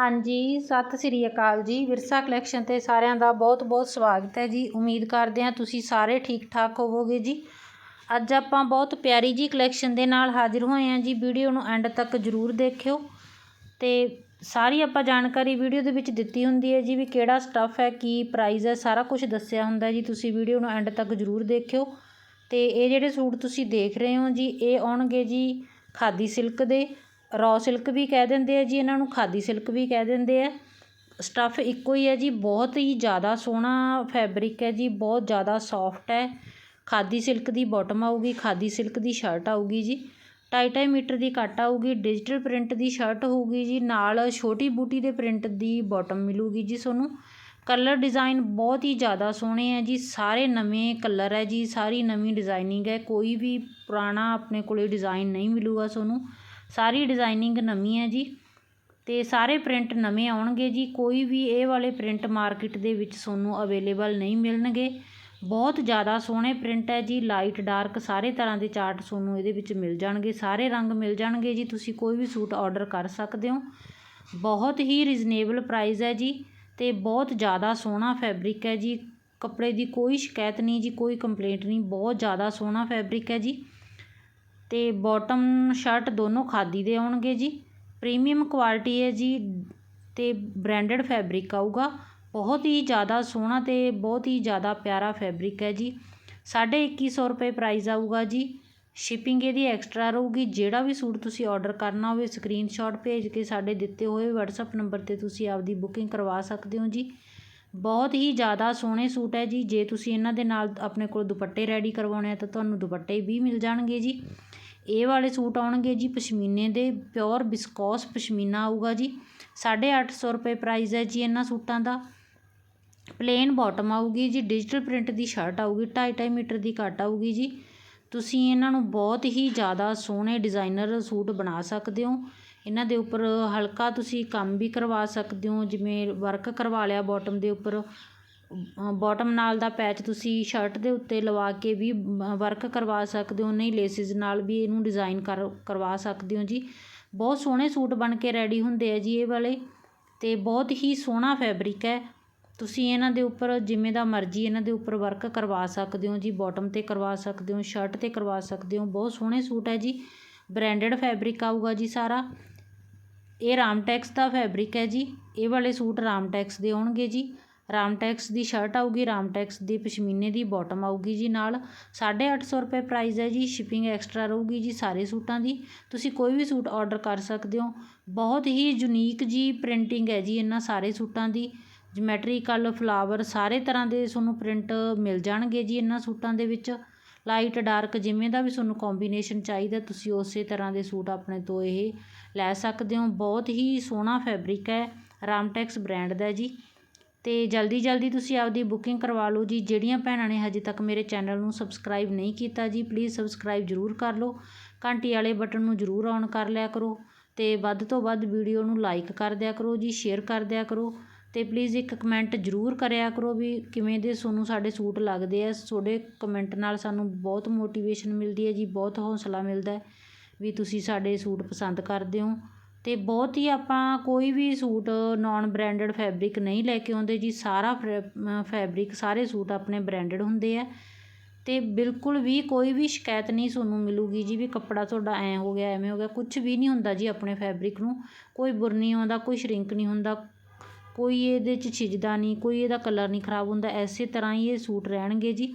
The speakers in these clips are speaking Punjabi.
ਹਾਂਜੀ, ਸਤਿ ਸ੍ਰੀ ਅਕਾਲ ਜੀ। ਵਿਰਸਾ ਕਲੈਕਸ਼ਨ ਤੇ ਸਾਰਿਆਂ ਦਾ ਬਹੁਤ ਬਹੁਤ ਸਵਾਗਤ ਹੈ ਜੀ। ਉਮੀਦ ਕਰਦੇ ਹਾਂ ਤੁਸੀਂ ਸਾਰੇ ਠੀਕ ਠਾਕ ਹੋਵੋਗੇ ਜੀ। ਅੱਜ ਆਪਾਂ ਬਹੁਤ ਪਿਆਰੀ ਜੀ ਕਲੈਕਸ਼ਨ ਦੇ ਨਾਲ ਹਾਜ਼ਰ ਹੋਏ ਹਾਂ ਜੀ। ਵੀਡੀਓ ਨੂੰ ਐਂਡ ਤੱਕ ਜ਼ਰੂਰ ਦੇਖਿਓ। ਤੇ ਸਾਰੀ ਆਪਾਂ ਜਾਣਕਾਰੀ ਵੀਡੀਓ ਦੇ ਵਿੱਚ ਦਿੱਤੀ ਹੁੰਦੀ ਹੈ ਜੀ ਵੀ ਕਿਹੜਾ ਸਟੱਫ ਹੈ, ਕੀ ਪ੍ਰਾਈਸ ਹੈ, ਸਾਰਾ ਕੁਝ ਦੱਸਿਆ ਹੁੰਦਾ ਜੀ। ਤੁਸੀਂ ਵੀਡੀਓ ਨੂੰ ਐਂਡ ਤੱਕ ਜ਼ਰੂਰ ਦੇਖਿਓ। ਤੇ ਇਹ ਜਿਹੜੇ ਸੂਟ ਤੁਸੀਂ ਦੇਖ ਰਹੇ ਹੋ ਜੀ, ਇਹ ਆਉਣਗੇ ਜੀ ਖਾਦੀ ਸਿਲਕ ਦੇ। ਰੋ ਸਿਲਕ ਵੀ ਕਹਿ ਦਿੰਦੇ ਆ ਜੀ, ਇਹਨਾਂ ਨੂੰ ਖਾਦੀ ਸਿਲਕ ਵੀ ਕਹਿ ਦਿੰਦੇ ਆ। ਸਟੱਫ ਇੱਕੋ ਹੀ ਹੈ ਜੀ, ਬਹੁਤ ਹੀ ਜ਼ਿਆਦਾ ਸੋਹਣਾ ਫੈਬਰਿਕ ਹੈ ਜੀ, ਬਹੁਤ ਜ਼ਿਆਦਾ ਸੋਫਟ ਹੈ। ਖਾਦੀ ਸਿਲਕ ਦੀ ਬੋਟਮ ਆਊਗੀ, ਖਾਦੀ ਸਿਲਕ ਦੀ ਸ਼ਰਟ ਆਊਗੀ ਜੀ। ਢਾਈ ਢਾਈ ਮੀਟਰ ਦੀ ਕੱਟ ਆਊਗੀ ਡਿਜੀਟਲ ਪ੍ਰਿੰਟ ਦੀ ਸ਼ਰਟ ਹੋਊਗੀ ਜੀ, ਨਾਲ ਛੋਟੀ ਬੂਟੀ ਦੇ ਪ੍ਰਿੰਟ ਦੀ ਬੋਟਮ ਮਿਲੂਗੀ ਜੀ ਤੁਹਾਨੂੰ। ਕਲਰ ਡਿਜ਼ਾਈਨ ਬਹੁਤ ਹੀ ਜ਼ਿਆਦਾ ਸੋਹਣੇ ਹੈ ਜੀ, ਸਾਰੇ ਨਵੇਂ ਕਲਰ ਹੈ ਜੀ, ਸਾਰੀ ਨਵੀਂ ਡਿਜ਼ਾਈਨਿੰਗ ਹੈ, ਕੋਈ ਵੀ ਪੁਰਾਣਾ ਆਪਣੇ ਕੋਲੇ ਡਿਜ਼ਾਈਨ ਨਹੀਂ ਮਿਲੂਗਾ ਤੁਹਾਨੂੰ। ਸਾਰੀ ਡਿਜ਼ਾਇਨਿੰਗ ਨਵੀਂ ਹੈ ਜੀ ਅਤੇ ਸਾਰੇ ਪ੍ਰਿੰਟ ਨਵੇਂ ਆਉਣਗੇ ਜੀ। ਕੋਈ ਵੀ ਇਹ ਵਾਲੇ ਪ੍ਰਿੰਟ ਮਾਰਕੀਟ ਦੇ ਵਿੱਚ ਤੁਹਾਨੂੰ ਅਵੇਲੇਬਲ ਨਹੀਂ ਮਿਲਣਗੇ। ਬਹੁਤ ਜ਼ਿਆਦਾ ਸੋਹਣੇ ਪ੍ਰਿੰਟ ਹੈ ਜੀ। ਲਾਈਟ, ਡਾਰਕ ਸਾਰੇ ਤਰ੍ਹਾਂ ਦੇ ਚਾਰਟ ਤੁਹਾਨੂੰ ਇਹਦੇ ਵਿੱਚ ਮਿਲ ਜਾਣਗੇ। ਸਾਰੇ ਰੰਗ ਮਿਲ ਜਾਣਗੇ ਜੀ। ਤੁਸੀਂ ਕੋਈ ਵੀ ਸੂਟ ਆਰਡਰ ਕਰ ਸਕਦੇ ਹੋ। ਬਹੁਤ ਹੀ ਰੀਜ਼ਨੇਬਲ ਪ੍ਰਾਈਸ ਹੈ ਜੀ ਅਤੇ ਬਹੁਤ ਜ਼ਿਆਦਾ ਸੋਹਣਾ ਫੈਬਰਿਕ ਹੈ ਜੀ। ਕੱਪੜੇ ਦੀ ਕੋਈ ਸ਼ਿਕਾਇਤ ਨਹੀਂ ਜੀ। ਕੋਈ ਕੰਪਲੇਂਟ ਨਹੀਂ। ਬਹੁਤ ਜ਼ਿਆਦਾ ਸੋਹਣਾ ਫੈਬਰਿਕ ਹੈ ਜੀ। ਅਤੇ ਬੋਟਮ ਸ਼ਰਟ ਦੋਨੋਂ ਖਾਦੀ ਦੇ ਆਉਣਗੇ ਜੀ। ਪ੍ਰੀਮੀਅਮ ਕੁਆਲਿਟੀ ਹੈ ਜੀ ਅਤੇ ਬ੍ਰਾਂਡਡ ਫੈਬਰਿਕ ਆਊਗਾ। ਬਹੁਤ ਹੀ ਜ਼ਿਆਦਾ ਸੋਹਣਾ ਅਤੇ ਬਹੁਤ ਹੀ ਜ਼ਿਆਦਾ ਪਿਆਰਾ ਫੈਬਰਿਕ ਹੈ ਜੀ। ਸਾਢੇ ਇੱਕੀ ਸੌ ਰੁਪਏ ਪ੍ਰਾਈਜ਼ ਆਊਗਾ ਜੀ। ਸ਼ਿਪਿੰਗ ਇਹਦੀ ਐਕਸਟਰਾ ਰਹੂਗੀ। ਜਿਹੜਾ ਵੀ ਸੂਟ ਤੁਸੀਂ ਔਡਰ ਕਰਨਾ ਹੋਵੇ ਸਕਰੀਨਸ਼ਾਟ ਭੇਜ ਕੇ ਸਾਡੇ ਦਿੱਤੇ ਹੋਏ ਵਟਸਐਪ ਨੰਬਰ ਤੇ ਤੁਸੀਂ ਆਪਦੀ ਬੁਕਿੰਗ ਕਰਵਾ ਸਕਦੇ ਹੋ ਜੀ। ਬਹੁਤ ਹੀ ਜ਼ਿਆਦਾ ਸੋਹਣੇ ਸੂਟ ਹੈ ਜੀ। ਜੇ ਤੁਸੀਂ ਇਹਨਾਂ ਦੇ ਨਾਲ ਆਪਣੇ ਕੋਲ ਦੁਪੱਟੇ ਰੈਡੀ ਕਰਵਾਉਣੇ ਆ ਤਾਂ ਤੁਹਾਨੂੰ ਦੁਪੱਟੇ ਵੀ ਮਿਲ ਜਾਣਗੇ ਜੀ। ਇਹ ਵਾਲੇ ਸੂਟ ਆਉਣਗੇ ਜੀ ਪਸ਼ਮੀਨੇ ਦੇ ਪਿਓਰ ਬਿਸਕੋਸ ਪਸ਼ਮੀਨਾ ਆਊਗਾ ਜੀ। 850 ਰੁਪਏ ਪ੍ਰਾਈਜ਼ ਹੈ ਜੀ ਇਹਨਾਂ ਸੂਟਾਂ ਦਾ। ਪਲੇਨ ਬਾਟਮ ਆਊਗੀ ਜੀ ਡਿਜੀਟਲ ਪ੍ਰਿੰਟ ਦੀ ਸ਼ਰਟ ਆਊਗੀ 2.5 ਮੀਟਰ ਦੀ ਕੱਟ ਆਊਗੀ ਜੀ। ਤੁਸੀਂ ਇਹਨਾਂ ਨੂੰ ਬਹੁਤ ਹੀ ਜ਼ਿਆਦਾ ਸੋਹਣੇ ਡਿਜ਼ਾਈਨਰ ਸੂਟ ਬਣਾ ਸਕਦੇ ਹੋ। ਇਹਨਾਂ ਦੇ ਉੱਪਰ ਹਲਕਾ ਤੁਸੀਂ ਕੰਮ ਵੀ ਕਰਵਾ ਸਕਦੇ ਹੋ, ਜਿਵੇਂ ਵਰਕ ਕਰਵਾ ਲਿਆ ਬਾਟਮ ਦੇ ਉੱਪਰ। ਬੋਟਮ ਨਾਲ ਦਾ ਪੈਚ ਤੁਸੀਂ ਸ਼ਰਟ ਦੇ ਉੱਤੇ ਲਵਾ ਕੇ ਵੀ ਵਰਕ ਕਰਵਾ ਸਕਦੇ ਹੋ, ਨਹੀਂ ਲੇਸਿਸ ਨਾਲ ਵੀ ਇਹਨੂੰ ਡਿਜ਼ਾਇਨ ਕਰ, ਕਰਵਾ ਸਕਦੇ ਹੋ ਜੀ। ਬਹੁਤ ਸੋਹਣੇ ਸੂਟ ਬਣ ਕੇ ਰੈਡੀ ਹੁੰਦੇ ਆ ਜੀ ਇਹ ਵਾਲੇ ਅਤੇ ਬਹੁਤ ਹੀ ਸੋਹਣਾ ਫੈਬਰਿਕ ਹੈ। ਤੁਸੀਂ ਇਹਨਾਂ ਦੇ ਉੱਪਰ ਜਿਵੇਂ ਦਾ ਮਰਜ਼ੀ ਇਹਨਾਂ ਦੇ ਉੱਪਰ ਵਰਕ ਕਰਵਾ ਸਕਦੇ ਹੋ ਜੀ ਬੋਟਮ ਤੇ ਕਰਵਾ ਸਕਦੇ ਹੋ ਸ਼ਰਟ ਤੇ ਕਰਵਾ ਸਕਦੇ ਹੋ। ਬਹੁਤ ਸੋਹਣੇ ਸੂਟ ਹੈ ਜੀ। ਬ੍ਰਾਂਡਡ ਫੈਬਰਿਕ ਆਊਗਾ ਜੀ ਸਾਰਾ। ਇਹ ਰਾਮਟੈਕਸ ਦਾ ਫੈਬਰਿਕ ਹੈ ਜੀ। ਇਹ ਵਾਲੇ ਸੂਟ ਰਾਮਟੈਕਸ ਦੇ ਆਉਣਗੇ ਜੀ। ਰਾਮਟੈਕਸ ਦੀ ਸ਼ਰਟ ਆਊਗੀ ਰਾਮਟੈਕਸ ਦੀ ਪਸ਼ਮੀਨੇ ਦੀ ਬੋਟਮ ਆਊਗੀ ਜੀ ਨਾਲ। 850 ਰੁਪਏ ਪ੍ਰਾਈਜ਼ ਹੈ ਜੀ ਸ਼ਿਪਿੰਗ ਐਕਸਟਰਾ ਰਹੂਗੀ ਜੀ ਸਾਰੇ ਸੂਟਾਂ ਦੀ। ਤੁਸੀਂ ਕੋਈ ਵੀ ਸੂਟ ਔਡਰ ਕਰ ਸਕਦੇ ਹੋ। ਬਹੁਤ ਹੀ ਯੂਨੀਕ ਜੀ ਪ੍ਰਿੰਟਿੰਗ ਹੈ ਜੀ ਇਹਨਾਂ ਸਾਰੇ ਸੂਟਾਂ ਦੀ। ਜਮੈਟਰੀਕਲ ਫਲਾਵਰ ਸਾਰੇ ਤਰ੍ਹਾਂ ਦੇ ਤੁਹਾਨੂੰ ਪ੍ਰਿੰਟ ਮਿਲ ਜਾਣਗੇ ਜੀ ਇਹਨਾਂ ਸੂਟਾਂ ਦੇ ਵਿੱਚ। ਲਾਈਟ ਡਾਰਕ ਜਿਵੇਂ ਦਾ ਵੀ ਤੁਹਾਨੂੰ ਕੰਬੀਨੇਸ਼ਨ ਚਾਹੀਦਾ, ਤੁਸੀਂ ਉਸੇ ਤਰ੍ਹਾਂ ਦੇ ਸੂਟ ਆਪਣੇ ਤੋਂ ਇਹ ਲੈ ਸਕਦੇ ਹੋ। ਬਹੁਤ ਹੀ ਸੋਹਣਾ ਫੈਬਰਿਕ ਹੈ। ਰਾਮਟੈਕਸ ਬ੍ਰਾਂਡ ਦਾ ਜੀ। ਅਤੇ ਜਲਦੀ ਜਲਦੀ ਤੁਸੀਂ ਆਪਦੀ ਬੁਕਿੰਗ ਕਰਵਾ ਲਓ ਜੀ। ਜਿਹੜੀਆਂ ਭੈਣਾਂ ਨੇ ਹਜੇ ਤੱਕ ਮੇਰੇ ਚੈਨਲ ਨੂੰ ਸਬਸਕ੍ਰਾਈਬ ਨਹੀਂ ਕੀਤਾ ਜੀ ਪਲੀਜ਼ ਸਬਸਕ੍ਰਾਈਬ ਜ਼ਰੂਰ ਕਰ ਲਓ। ਘੰਟੀ ਵਾਲੇ ਬਟਨ ਨੂੰ ਜ਼ਰੂਰ ਔਨ ਕਰ ਲਿਆ ਕਰੋ ਅਤੇ ਵੱਧ ਤੋਂ ਵੱਧ ਵੀਡੀਓ ਨੂੰ ਲਾਈਕ ਕਰ ਦਿਆ ਕਰੋ ਜੀ ਸ਼ੇਅਰ ਕਰ ਦਿਆ ਕਰੋ ਅਤੇ ਪਲੀਜ਼ ਇੱਕ ਕਮੈਂਟ ਜ਼ਰੂਰ ਕਰਿਆ ਕਰੋ ਵੀ ਕਿਵੇਂ ਦੇ ਤੁਹਾਨੂੰ ਸਾਡੇ ਸੂਟ ਲੱਗਦੇ ਆ। ਤੁਹਾਡੇ ਕਮੈਂਟ ਨਾਲ ਸਾਨੂੰ ਬਹੁਤ ਮੋਟੀਵੇਸ਼ਨ ਮਿਲਦੀ ਹੈ ਜੀ, ਬਹੁਤ ਹੌਸਲਾ ਮਿਲਦਾ ਵੀ ਤੁਸੀਂ ਸਾਡੇ ਸੂਟ ਪਸੰਦ ਕਰਦੇ ਹੋ। ਅਤੇ ਬਹੁਤ ਹੀ ਆਪਾਂ ਕੋਈ ਵੀ ਸੂਟ ਨੋਨ ਬ੍ਰਾਂਡਡ ਫੈਬਰਿਕ ਨਹੀਂ ਲੈ ਕੇ ਆਉਂਦੇ ਜੀ, ਸਾਰਾ ਫਰੈ ਫੈਬਰਿਕ ਸਾਰੇ ਸੂਟ ਆਪਣੇ ਬ੍ਰਾਂਡਡ ਹੁੰਦੇ ਹੈ ਅਤੇ ਬਿਲਕੁਲ ਵੀ ਕੋਈ ਵੀ ਸ਼ਿਕਾਇਤ ਨਹੀਂ ਤੁਹਾਨੂੰ ਮਿਲੂਗੀ ਜੀ ਵੀ ਕੱਪੜਾ ਤੁਹਾਡਾ ਐਂ ਹੋ ਗਿਆ, ਐਵੇਂ ਹੋ ਗਿਆ, ਕੁਛ ਵੀ ਨਹੀਂ ਹੁੰਦਾ ਜੀ ਆਪਣੇ ਫੈਬਰਿਕ ਨੂੰ। ਕੋਈ ਬੁਰ ਨਹੀਂ ਆਉਂਦਾ, ਕੋਈ ਸ਼ਰਿੰਕ ਨਹੀਂ ਹੁੰਦਾ, ਕੋਈ ਇਹਦੇ 'ਚ ਛਿਜਦਾ ਨਹੀਂ, ਕੋਈ ਇਹਦਾ ਕਲਰ ਨਹੀਂ ਖਰਾਬ ਹੁੰਦਾ ਇਸੇ ਤਰ੍ਹਾਂ ਹੀ ਇਹ ਸੂਟ ਰਹਿਣਗੇ ਜੀ।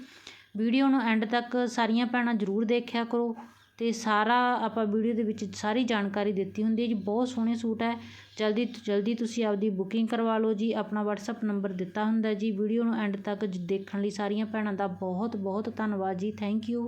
ਵੀਡੀਓ ਨੂੰ ਐਂਡ ਤੱਕ ਸਾਰੀਆਂ ਭੈਣਾਂ ਜ਼ਰੂਰ ਦੇਖਿਆ ਕਰੋ। ਅਤੇ ਸਾਰਾ ਆਪਾਂ ਵੀਡੀਓ ਦੇ ਵਿੱਚ ਸਾਰੀ ਜਾਣਕਾਰੀ ਦਿੱਤੀ ਹੁੰਦੀ ਹੈ ਜੀ। ਬਹੁਤ ਸੋਹਣੇ ਸੂਟ ਹੈ। ਜਲਦੀ ਤੋਂ ਜਲਦੀ ਤੁਸੀਂ ਆਪਦੀ ਬੁਕਿੰਗ ਕਰਵਾ ਲਓ ਜੀ। ਆਪਣਾ ਵਟਸਐਪ ਨੰਬਰ ਦਿੱਤਾ ਹੁੰਦਾ ਜੀ। ਵੀਡੀਓ ਨੂੰ ਐਂਡ ਤੱਕ ਦੇਖਣ ਲਈ ਸਾਰੀਆਂ ਭੈਣਾਂ ਦਾ ਬਹੁਤ ਬਹੁਤ ਧੰਨਵਾਦ ਜੀ। Thank you